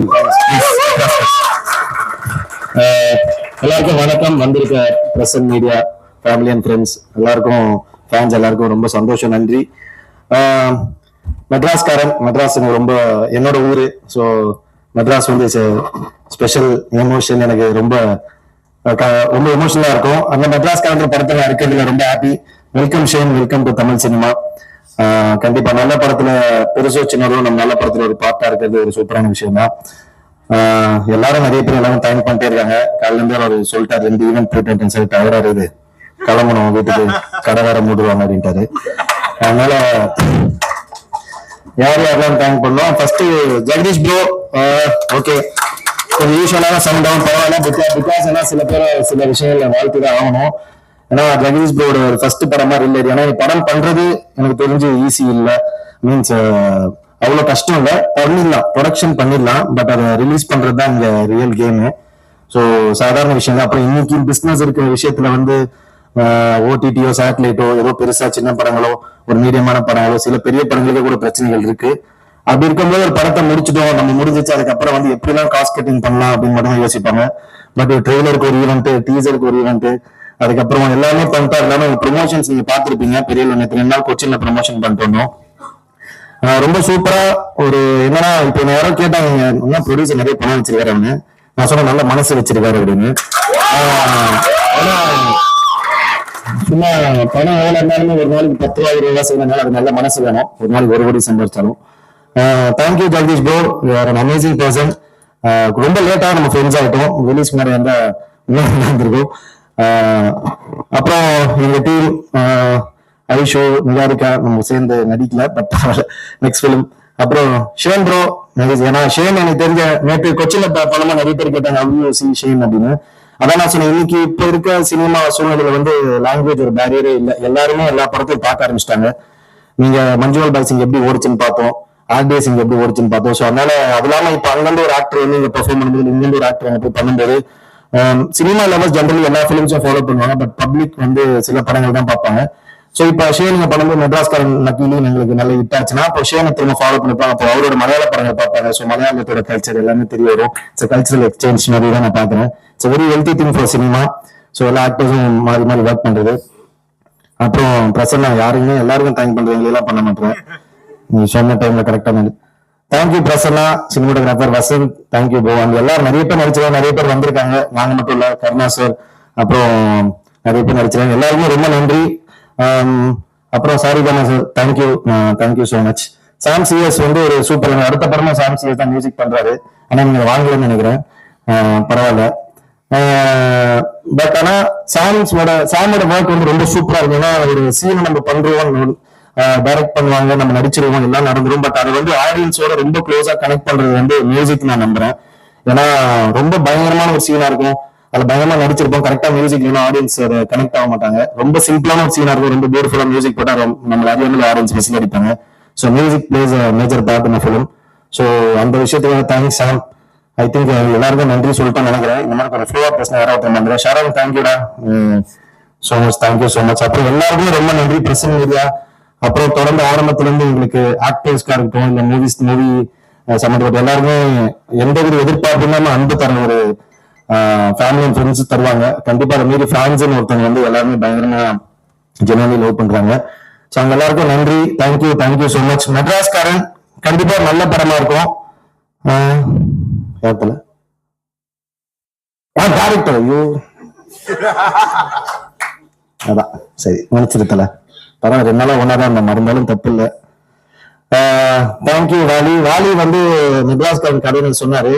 Uh, எல்லாருக்கும் வணக்கம். வந்திருக்க Prasan media family and friends எல்லாருக்கும் ஃபேன்ஸ் எல்லாருக்கும் ரொம்ப சந்தோஷம் நன்றி. மெட்ராஸ்காரன் மெட்ராஸ் எனக்கு ரொம்ப என்னோட ஊரு. ஸோ மெட்ராஸ் வந்து ஸ்பெஷல் எமோஷன் எனக்கு ரொம்ப ரொம்ப எமோஷனலா இருக்கும். அந்த மெட்ராஸ்காரன் படத்துல இருக்கிறதுல ரொம்ப happy welcome Shane welcome to Tamil cinema கண்டிப்பா நல்ல படத்துல பெருசோ சின்னதோ நம்ம நல்ல படத்துல ஒரு பார்ட்டா இருக்கிறது ஒரு சூப்பரான விஷயம் தான் ஆஹ் எல்லாரும் நிறைய பேர் எல்லாரும் டைம் பண்ணிட்டே இருக்காங்க. காலையில இருந்து அவர் சொல்லிட்டாரு ரெண்டு ஈவெண்ட் போயிட்டு சரி டயர்டா இருக்குது கிளம்பணும் வீட்டுக்கு கடை வேற மூடுவாங்க அப்படின்ட்டாரு. அதனால யார் யாரெல்லாம் தேங்க் பண்ணோம் ஃபர்ஸ்ட் ஜெகதீஷ் ப்ரோ ஓகே கொஞ்சம் யூஸ்வலான சவுண்ட் டவுன் பரவாயில்ல. பிகாஸ் பிகாஸ் ஏன்னா சில பேர் சில விஷயங்கள்ல வாழ்த்து தான் ஆகணும். ஏன்னா ஜெகதீஷ் ப்ரோட ஒரு ஃபர்ஸ்ட் படமா இல்லை ஏன்னா படம் பண்றது எனக்கு தெரிஞ்சு ஈஸி இல்ல. மீன்ஸ் அவ்வளவு கஷ்டம் இல்ல. பண்ணிடலாம். ப்ரொடக்ஷன் பண்ணிடலாம். பட் அதை ரிலீஸ் பண்றது தான் இங்க ரியல் கேமு ஸோ சாதாரண விஷயம் தான் அப்புறம் இன்னைக்கு பிஸ்னஸ் இருக்கிற விஷயத்துல வந்து ஓடிடியோ சேட்டலைட்டோ ஏதோ பெருசா சின்ன படங்களோ ஒரு மீடியமான படங்களோ சில பெரிய படங்களுக்கே கூட பிரச்சனைகள் இருக்கு. அப்படி இருக்கும்போது ஒரு படத்தை முடிச்சிட்டோம். நம்ம முடிஞ்சிச்சு. அதுக்கப்புறம் வந்து எப்படிலாம் காஸ்ட் கட்டிங் பண்ணலாம் அப்படின்னு மட்டும் தான் யோசிப்பாங்க பட் ட்ரெய்லருக்கு ஒரு ஈவெண்ட் டீசருக்கு ஒரு ஈவெண்ட் அதுக்கப்புறம் எல்லாமே பண்ணிட்டா எல்லாமே ப்ரொமோஷன்ஸ் நீங்க பார்த்திருப்பீங்க. பெரிய நேற்று ரெண்டு நாள் கொச்சின்ல ப்ரொமோஷன் பண்ணிட்டு வந்தோம். ஆஹ் ரொம்ப சூப்பரா ஒரு என்னன்னா இப்போ என்ன யாரோ கேட்டாங்க என்ன ப்ரொடியூசர் நிறைய பணம் வச்சிருக்காரு அவனு நான் சொன்ன நல்ல மனசு வச்சிருக்காரு அப்படின்னு. ஆனா சும்மா பணம் எவ்வளவு இருந்தாலுமே ஒரு நாளைக்கு பத்து ரூபாய் இருபது செய்யறதுனால அது நல்ல மனசு வேணும். ஒரு நாளைக்கு ஒரு கோடி சம்பாதிச்சாலும். Thank you Jagadish bro you are an amazing person ரொம்ப லேட்டா நம்ம ஃப்ரெண்ட்ஸ் ஆகிட்டோம் ரிலீஸ் மாதிரி வந்தால் இன்னும் அப்புறம் எங்க டீம் ஐஷோ நிகாரிகா நம்ம சேர்ந்து நடிக்கல பட் நெக்ஸ்ட் ஃபிலிம் அப்புறம் ஷேன் ப்ரோ ஏன்னா ஷேன் எனக்கு தெரிஞ்ச நேற்று கொச்சில படமா நிறைய பேர் கேட்டாங்க அவ்வளோ சி ஷேன்? அப்படின்னு. அதான் நான் சொன்னேன் இன்னைக்கு இப்ப இருக்க சினிமா சூழ்நிலையில வந்து லாங்குவேஜ் ஒரு பேரியரே இல்லை. எல்லாருமே எல்லா படத்தையும் பார்க்க ஆரம்பிச்சிட்டாங்க. நீங்க மஞ்சுவல் பாய் சிங் எப்படி ஓடிச்சுன்னு பார்த்தோம் ஆர்டிஏ சிங் எப்படி ஓடிச்சுன்னு பார்த்தோம். ஸோ அதனால அது இல்லாம இப்ப அங்கிருந்து ஒரு ஆக்டர் வந்து இங்க பெர்ஃபார்ம் பண்ணும்போது இங்கிருந்து ஒரு ஆக்டர் அங்க போய் பண்ணும்போது சினிமா லவர்ஸ் ஜென்ரலி எல்லா ஃபிலிம்ஸும் ஃபாலோ பண்ணுவாங்க பட் பப்ளிக் வந்து சில படங்கள் தான் பார்ப்பாங்க. ஸோ இப்போ ஷேனுங்க பண்ணும்போது மெட்ராஸ்காரன் நக்கிலையும் எங்களுக்கு நல்ல ஹிட் ஆச்சுன்னா அப்போ ஷேனை திரும்ப ஃபாலோ பண்ணிப்பாங்க. அப்போ அவரோட மலையாள படங்கள் பார்ப்பாங்க. ஸோ மலையாளத்தோட கல்ச்சர் எல்லாமே தெரிய வரும் ஸோ கல்ச்சரல் எக்ஸ்சேஞ்ச் மாதிரி தான் நான் பார்க்குறேன். So very healthy thing for cinema so எல்லா ஆக்டர்ஸும் மாறி மாறி ஒர்க் பண்றது. அப்புறம் பிரசன்னா யாருமே எல்லாருக்கும் தேங்க் பண்றீங்க எல்லாம் பண்ண மாட்டேன் நீ சொன்ன டைம்ல கரெக்டா thank you Prasanna cinematographer Vasanth thank you போவான் எல்லாரும் நிறைய பேர் நடிச்சிருக்காங்க நிறைய பேர் வந்திருக்காங்க. நாங்க மட்டும் இல்ல கருணா சார் அப்புறம் நிறைய பேர் நடிச்சிருக்காங்க. எல்லாருமே ரொம்ப நன்றி. Um, அப்புறம் சாரி தானா sir thank you thank you so much Sam C வந்து ஒரு சூப்பர் அடுத்த படமா சாம் சிஎஸ் தான் மியூசிக் பண்றாரு. ஆனா நீங்க வாங்கலன்னு நினைக்கிறேன். Uh, பரவாயில்ல. Uh, பட் ஆனா சாம்ஸோட சாமோட ஒர்க் வந்து ரொம்ப சூப்பரா இருக்கு ஏன்னா ஒரு சீனை நம்ம பண்றோம் டைரக்ட் பண்ணுவாங்க நம்ம நடிச்சிருவோம் எல்லாம் நடந்துரும். பட் அது வந்து ஆடியன்ஸோட ரொம்ப க்ளோஸா கனெக்ட் பண்றது வந்து மியூசிக் நான் நம்புறேன். ஏன்னா ரொம்ப பயங்கரமான ஒரு சீனா இருக்கும். அதுல பயங்கரமா நடிச்சிருப்போம். கரெக்டா மியூசிக் இல்லைன்னா ஆடியன்ஸ் கனெக்ட் ஆக மாட்டாங்க. ரொம்ப சிம்பிளான ஒரு சீனா இருக்கும். ரொம்ப பியூட்டிஃபுல்லா மியூசிக் போட்டா ரொம்ப- அறியாமல் ஆடியன்ஸ் விசில் அடிப்பாங்க. So music plays major part in film so அந்த விஷயத்துக்கு தேங்க்ஸ் சாம் ஐ திங்க் எல்லாருக்கும் நன்றி சொல்லிட்டு நினைக்கிறேன். இந்த மாதிரி கொஞ்சம் ஃப்ரீயா பேசின யாராவது ஒருத்தர் நம்புறேன் Sharan தேங்க்யூடா so much thank you so much அப்புறம் எல்லாருக்குமே ரொம்ப நன்றி. பிரசன் மீடியா அப்புறம் தொடர்ந்து ஆரம்பத்துல இருந்து உங்களுக்கு ஆக்டர்ஸ்க்கா இருக்கட்டும் இந்த மூவிஸ் மூவி சம்மந்தப்பட்ட எல்லாருமே எந்த ஒரு எதிர்பார்ப்பு இல்லாம அன்பு தர ஒரு ஃபேமிலி அண்ட் ஃப்ரெண்ட்ஸ் தருவாங்க. கண்டிப்பா அதை மீறி ஃபேன்ஸ்னு ஒருத்தவங்க வந்து எல்லாருமே பயங்கரமா ஜெனரலி லவ் பண்றாங்க. ஸோ அவங்க எல்லாருக்கும் நன்றி. Thank you thank you so much Madraskaaran கண்டிப்பா நல்ல படமா இருக்கும். ஏத்துல. ஆ டேரக்டர் ஐயோ. அதான் சரி நினைச்சிருத்தலை பரவாயில்ல ரெண்டு நாளா ஒன்னா தான் மறந்தாலும் தப்பு இல்லை தேங்க்யூ வாலி. வாலி வந்து மெட்ராஸ்காரன் கதைன்னு சொன்னாரு.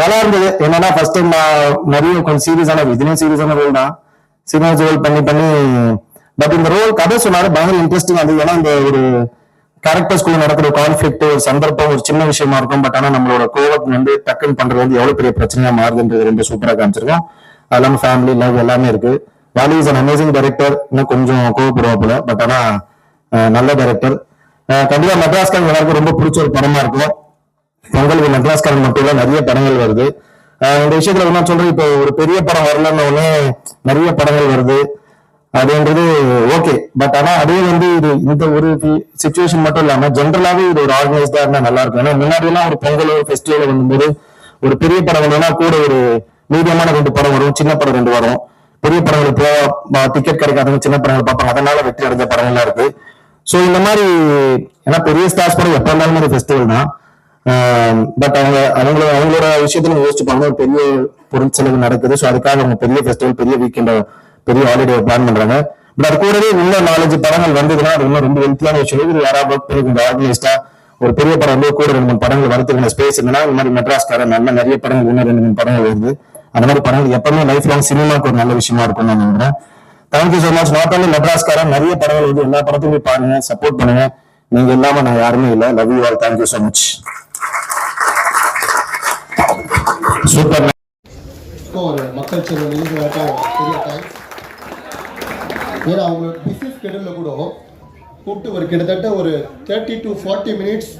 நல்லா இருந்தது. என்னன்னா ஃபர்ஸ்ட் டைம் நான் நிறைய கொஞ்சம் சீரியஸான இதுலேயும் சீரியஸான ரோல் தான். சீரியஸ் ரோல் பண்ணி பண்ணி பட் இந்த ரோல் கதை சொன்னாரு. பயங்கர இன்ட்ரெஸ்டிங் அது ஏன்னா இந்த ஒரு கேரக்டர்ஸ்குள்ள நடக்கிற கான்ஃபிளிக்ட் ஒரு சந்தர்ப்பம் ஒரு சின்ன விஷயமா இருக்கும். பட் ஆனா நம்மளோட கோவத்தை வந்து டக்குன்னு பண்றது வந்து எவ்வளவு பெரிய பிரச்சனையா மாறுதுன்றது ரொம்ப சூப்பரா காமிச்சிருக்கோம். அது இல்லாம ஃபேமிலி லவ் எல்லாமே இருக்கு. Vaali is an amazing director இன்னும் கொஞ்சம் கோவப்படுவாப்புல. பட் ஆனா நல்ல டைரக்டர் கண்டிப்பா மெட்ராஸ்காரன் எல்லாருக்கும் ரொம்ப பிடிச்ச ஒரு படமா இருக்கும். பொங்கலுக்கு மெட்ராஸ்காரன் மட்டும் இல்ல நிறைய படங்கள் வருது. இந்த விஷயத்துல என்ன சொல்றேன் இப்போ ஒரு பெரிய படம் வரலன்னு உடனே நிறைய படங்கள் வருது. அதுன்றது ஓகே பட் ஆனா அதே வந்து இது இந்த ஒரு சுச்சுவேஷன் மட்டும் இல்லாம ஜென்ரலாவே இது ஒரு ஆர்கனைஸ்டா இருந்தா நல்லா இருக்கும். ஏன்னா முன்னாடி எல்லாம் ஒரு பொங்கல் ஃபெஸ்டிவல் வரும்போது ஒரு பெரிய படம் வந்தோம்னா கூட ஒரு மீடியமான ரெண்டு படம் வரும் சின்ன படம் ரெண்டு வரும். பெரிய படங்களுக்கு போக டிக்கெட் கிடைக்காதவங்க சின்ன படங்கள் பார்ப்பாங்க. அதனால வெற்றி அடைஞ்ச படங்கள்லாம் இருக்கு. ஸோ இந்த மாதிரி ஏன்னா பெரிய ஸ்டார்ஸ் படம் எப்போ இருந்தாலும் ஒரு ஃபெஸ்டிவல் தான். பட் அவங்க அவங்களோட அவங்களோட விஷயத்துல யோசிச்சுப்பாங்க ஒரு பெரிய பொருட்செலவு நடக்குது. ஸோ அதுக்காக அவங்க பெரிய ஃபெஸ்டிவல் பெரிய வீக்கெண்ட் பெரிய ஹாலிடே பிளான் பண்றாங்க. பட் அது கூடவே இன்னும் நாலஞ்சு படங்கள் வந்ததுன்னா அது இன்னும் ரொம்ப ஹெல்த்தியான விஷயம். இது யாராவது ஒர்க் ஆர்கனைஸ்டா ஒரு பெரிய படம் வந்து கூட ரெண்டு மூணு படங்கள் வரதுக்கான ஸ்பேஸ் இருந்தா இந்த மாதிரி மெட்ராஸ்காரன் நல்ல நிறைய படங்கள் இன்னும் ரெண்டு மூணு படங்கள் வருது. அந்த மாதிரி படங்கள் எப்பவுமே லைஃப் லாங் சினிமாக்கு ஒரு நல்ல விஷயமா இருக்கும் நான் நம்புறேன். Thank you so much not only Madraskaaran நிறைய படங்கள் வந்து எல்லா படத்தையும் பாருங்க சப்போர்ட் பண்ணுங்க. நீங்க இல்லாம நான் யாருமே இல்லை. Love you all thank you so much super இப்போ ஒரு மக்கள் செல்வம் ஏன்னா அவங்க பிஸி ஸ்கெடியூலில் கூட கூப்பிட்டு ஒரு கிட்டத்தட்ட ஒரு தேர்ட்டி டு ஃபார்ட்டி மினிட்ஸ்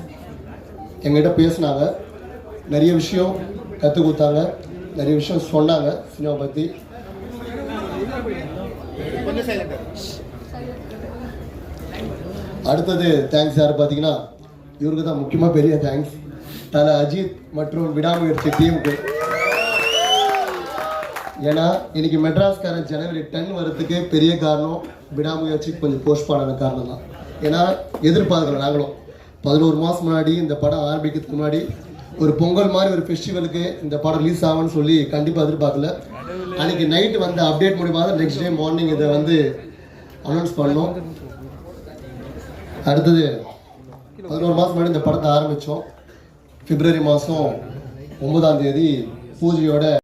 எங்கிட்ட பேசினாங்க. நிறைய விஷயம் கற்றுக் கொடுத்தாங்க. நிறைய விஷயம் சொன்னாங்க. சினிமா பற்றி அடுத்தது தேங்க்ஸ் யார் பார்த்தீங்கன்னா இவருக்கு தான் முக்கியமாக பெரிய தேங்க்ஸ் தலை அஜித் மற்றும் விடாமுயற்சி டீமுக்கு. ஏன்னா இன்னைக்கு மெட்ராஸ்காரன் ஜனவரி டென் வரதுக்கு பெரிய காரணம் விடாமுயற்சி கொஞ்சம் போஸ்ட்பான் காரணம் தான் ஏன்னா எதிர்பார்க்கல நாங்களும். பதினோரு மாதம் முன்னாடி இந்த படம் ஆரம்பிக்கிறதுக்கு முன்னாடி ஒரு பொங்கல் மாதிரி ஒரு ஃபெஸ்டிவலுக்கு இந்த படம் ரிலீஸ் ஆகும்னு சொல்லி கண்டிப்பாக எதிர்பார்க்கல. அன்னைக்கு நைட்டு வந்த அப்டேட் மூலிமா தான் நெக்ஸ்ட் டே மார்னிங் இதை வந்து அனௌன்ஸ் பண்ணோம். அடுத்தது பதினோரு மாதம் முன்னாடி இந்த படத்தை ஆரம்பித்தோம் பிப்ரவரி மாதம் ஒன்பதாம் தேதி பூஜையோட